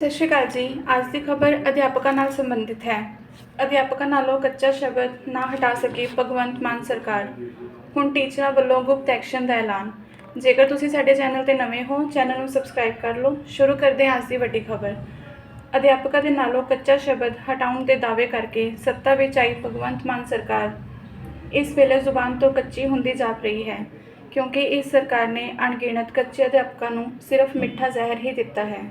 ਸਤਿ ਸ਼੍ਰੀ ਅਕਾਲ ਜੀ। ਅੱਜ ਦੀ ਖਬਰ ਅਧਿਆਪਕਾਂ ਨਾਲ ਸੰਬੰਧਿਤ ਹੈ। ਅਧਿਆਪਕਾਂ ਨਾਲੋਂ ਕੱਚਾ ਸ਼ਬਦ ਨਾ ਹਟਾ ਸਕੀ ਭਗਵੰਤ ਮਾਨ ਸਰਕਾਰ। ਹੁਣ ਟੀਚਰਾਂ ਵੱਲੋਂ ਗੁਪਤ ਐਕਸ਼ਨ ਦਾ ਐਲਾਨ। ਜੇਕਰ ਤੁਸੀਂ ਸਾਡੇ ਚੈਨਲ ਤੇ ਨਵੇਂ ਹੋ, ਚੈਨਲ ਨੂੰ ਸਬਸਕ੍ਰਾਈਬ ਕਰ ਲਓ। ਸ਼ੁਰੂ ਕਰਦੇ ਹਾਂ ਅੱਜ ਦੀ ਵੱਡੀ ਖਬਰ। ਅਧਿਆਪਕਾਂ ਦੇ ਨਾਲੋਂ ਕੱਚਾ ਸ਼ਬਦ ਹਟਾਉਣ ਦੇ ਦਾਅਵੇ ਕਰਕੇ ਸੱਤਾ ਵਿੱਚ ਆਈ ਭਗਵੰਤ ਮਾਨ ਸਰਕਾਰ। ਇਸ ਵੇਲੇ ਜ਼ੁਬਾਨ ਤੋਂ ਕੱਚੀ ਹੁੰਦੀ ਜਾਪ ਰਹੀ ਹੈ, ਕਿਉਂਕਿ ਇਸ ਸਰਕਾਰ ਨੇ ਅਣਗਿਣਤ ਕੱਚੇ ਅਧਿਆਪਕਾਂ ਨੂੰ ਸਿਰਫ ਮਿੱਠਾ ਜ਼ਹਿਰ ਹੀ ਦਿੱਤਾ ਹੈ।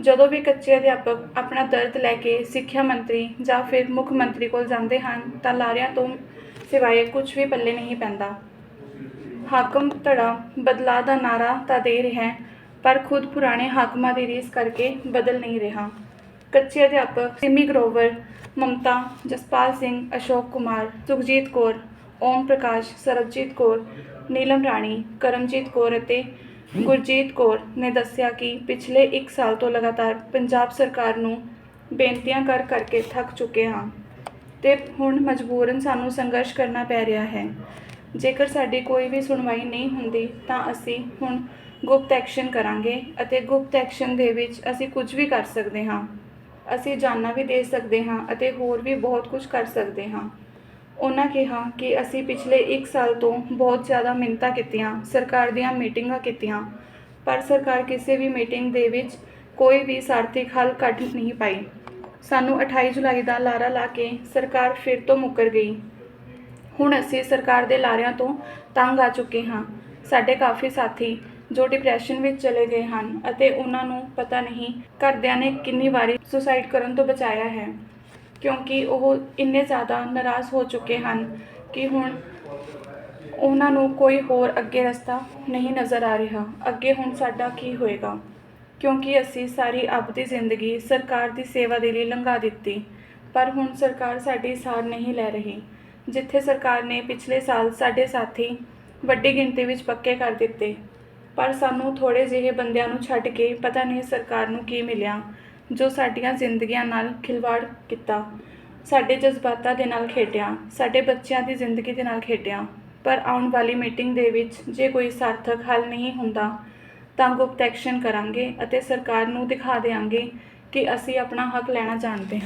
ਜਦੋਂ ਵੀ ਕੱਚੇ ਅਧਿਆਪਕ ਆਪਣਾ ਦਰਦ ਲੈ ਕੇ ਸਿੱਖਿਆ ਮੰਤਰੀ ਜਾਂ ਫਿਰ ਮੁੱਖ ਮੰਤਰੀ ਕੋਲ ਜਾਂਦੇ ਹਨ ਤਾਂ ਲਾਰਿਆਂ ਤੋਂ ਸਿਵਾਏ ਕੁਝ ਵੀ ਪੱਲੇ ਨਹੀਂ ਪੈਂਦਾ। ਹਾਕਮ ਧੜਾ ਬਦਲਾਅ ਦਾ ਨਾਰਾ ਤਾਂ ਦੇ ਰਿਹਾ ਪਰ ਖੁਦ ਪੁਰਾਣੇ ਹਾਕਮਾਂ ਦੀ ਰੀਸ ਕਰਕੇ ਬਦਲ ਨਹੀਂ ਰਿਹਾ। ਕੱਚੇ ਅਧਿਆਪਕ ਸਿਮੀ ਗਰੋਵਰ, ਮਮਤਾ ਜਸਪਾਲ ਸਿੰਘ, ਅਸ਼ੋਕ ਕੁਮਾਰ, ਸੁਖਜੀਤ ਕੌਰ, ਓਮ ਪ੍ਰਕਾਸ਼, ਸਰਬਜੀਤ ਕੌਰ, ਨੀਲਮ ਰਾਣੀ, ਕਰਮਜੀਤ ਕੌਰ ਅਤੇ ਗੁਰਜੀਤ ਕੌਰ ਨੇ ਦੱਸਿਆ ਕਿ ਪਿਛਲੇ 1 ਸਾਲ ਤੋਂ ਲਗਾਤਾਰ ਪੰਜਾਬ ਸਰਕਾਰ ਨੂੰ ਬੇਨਤੀਆਂ ਕਰ ਕਰਕੇ ਥੱਕ ਚੁੱਕੇ ਹਾਂ ਤੇ ਹੁਣ ਮਜਬੂਰਨ ਸਾਨੂੰ ਸੰਘਰਸ਼ ਕਰਨਾ ਪੈ ਰਿਹਾ ਹੈ। ਜੇਕਰ ਸਾਡੀ ਕੋਈ ਵੀ ਸੁਣਵਾਈ ਨਹੀਂ ਹੁੰਦੀ ਤਾਂ ਅਸੀਂ ਹੁਣ ਗੁਪਤ ਐਕਸ਼ਨ ਕਰਾਂਗੇ ਅਤੇ ਗੁਪਤ ਐਕਸ਼ਨ ਦੇ ਵਿੱਚ ਅਸੀਂ ਕੁਝ ਵੀ ਕਰ ਸਕਦੇ ਹਾਂ। ਅਸੀਂ ਜਾਨਾਂ ਵੀ ਦੇ ਸਕਦੇ ਹਾਂ ਅਤੇ ਹੋਰ ਵੀ ਬਹੁਤ ਕੁਝ ਕਰ ਸਕਦੇ ਹਾਂ। ਉਹਨਾਂ ਕਿਹਾ ਕਿ ਅਸੀਂ ਪਿਛਲੇ 1 ਸਾਲ ਤੋਂ ਬਹੁਤ ਜ਼ਿਆਦਾ ਮਿਹਨਤਾਂ ਕੀਤੀਆਂ, ਸਰਕਾਰ ਦੀਆਂ ਮੀਟਿੰਗਾਂ ਕੀਤੀਆਂ, ਪਰ ਸਰਕਾਰ ਕਿਸੇ ਵੀ ਮੀਟਿੰਗ ਦੇ ਵਿੱਚ ਕੋਈ ਵੀ ਸਾਰਥਿਕ ਹੱਲ ਕੱਢ ਨਹੀਂ ਪਾਈ। ਸਾਨੂੰ 28 ਜੁਲਾਈ ਦਾ ਲਾਰਾ ਲਾ ਕੇ ਸਰਕਾਰ ਫਿਰ ਤੋਂ ਮੁੱਕਰ ਗਈ। ਹੁਣ ਅਸੀਂ ਸਰਕਾਰ ਦੇ ਲਾਰਿਆਂ ਤੋਂ ਤੰਗ ਆ ਚੁੱਕੇ ਹਾਂ। ਸਾਡੇ ਕਾਫੀ ਸਾਥੀ ਜੋ ਡਿਪਰੈਸ਼ਨ ਵਿੱਚ ਚਲੇ ਗਏ ਹਨ ਅਤੇ ਉਹਨਾਂ ਨੂੰ ਪਤਾ ਨਹੀਂ ਘਰਦਿਆਂ ਨੇ ਕਿੰਨੀ ਵਾਰੀ ਸੁਸਾਈਡ ਕਰਨ ਤੋਂ ਬਚਾਇਆ ਹੈ। ਕਿਉਂਕਿ ਉਹ ਇੰਨੇ ਜ਼ਿਆਦਾ ਨਾਰਾਜ਼ ਹੋ ਚੁੱਕੇ ਹਨ ਕਿ ਹੁਣ ਉਹਨਾਂ ਨੂੰ ਕੋਈ ਹੋਰ ਅੱਗੇ ਰਸਤਾ ਨਹੀਂ ਨਜ਼ਰ ਆ ਰਿਹਾ। ਅੱਗੇ ਹੁਣ ਸਾਡਾ ਕੀ ਹੋਏਗਾ? ਕਿਉਂਕਿ ਅਸੀਂ ਸਾਰੀ ਆਪਦੀ ਜ਼ਿੰਦਗੀ ਸਰਕਾਰ ਦੀ ਸੇਵਾ ਦੇ ਲਈ ਲੰਘਾ ਦਿੱਤੀ, ਪਰ ਹੁਣ ਸਰਕਾਰ ਸਾਡੀ ਸਾਰ ਨਹੀਂ ਲੈ ਰਹੀ। ਜਿੱਥੇ ਸਰਕਾਰ ਨੇ ਪਿਛਲੇ ਸਾਲ ਸਾਡੇ ਸਾਥੀ ਵੱਡੀ ਗਿਣਤੀ ਵਿੱਚ ਪੱਕੇ ਕਰ ਦਿੱਤੇ, ਪਰ ਸਾਨੂੰ ਥੋੜੇ ਜਿਹੇ ਬੰਦਿਆਂ ਨੂੰ ਛੱਡ ਕੇ ਪਤਾ ਨਹੀਂ ਸਰਕਾਰ ਨੂੰ ਕੀ ਮਿਲਿਆ। ਜੋ ਸਾਡੀਆਂ ਜ਼ਿੰਦਗੀਆਂ ਨਾਲ ਖਿਲਵਾੜ ਕੀਤਾ। ਸਾਡੇ ਜਜ਼ਬਾਤਾਂ ਦੇ ਨਾਲ ਖੇਡਿਆ, ਸਾਡੇ ਬੱਚਿਆਂ ਦੀ ਜ਼ਿੰਦਗੀ ਦੇ ਨਾਲ ਖੇਡਿਆ। ਪਰ ਆਉਣ ਵਾਲੀ ਮੀਟਿੰਗ ਦੇ ਵਿੱਚ ਜੇ ਕੋਈ ਸਾਰਥਕ ਹੱਲ ਨਹੀਂ ਹੁੰਦਾ, ਤਾਂ ਗੁਪਤ ਐਕਸ਼ਨ ਕਰਾਂਗੇ ਅਤੇ ਸਰਕਾਰ ਨੂੰ ਦਿਖਾ ਦੇਵਾਂਗੇ ਕਿ ਅਸੀਂ ਆਪਣਾ ਹੱਕ ਲੈਣਾ ਜਾਣਦੇ ਹਾਂ।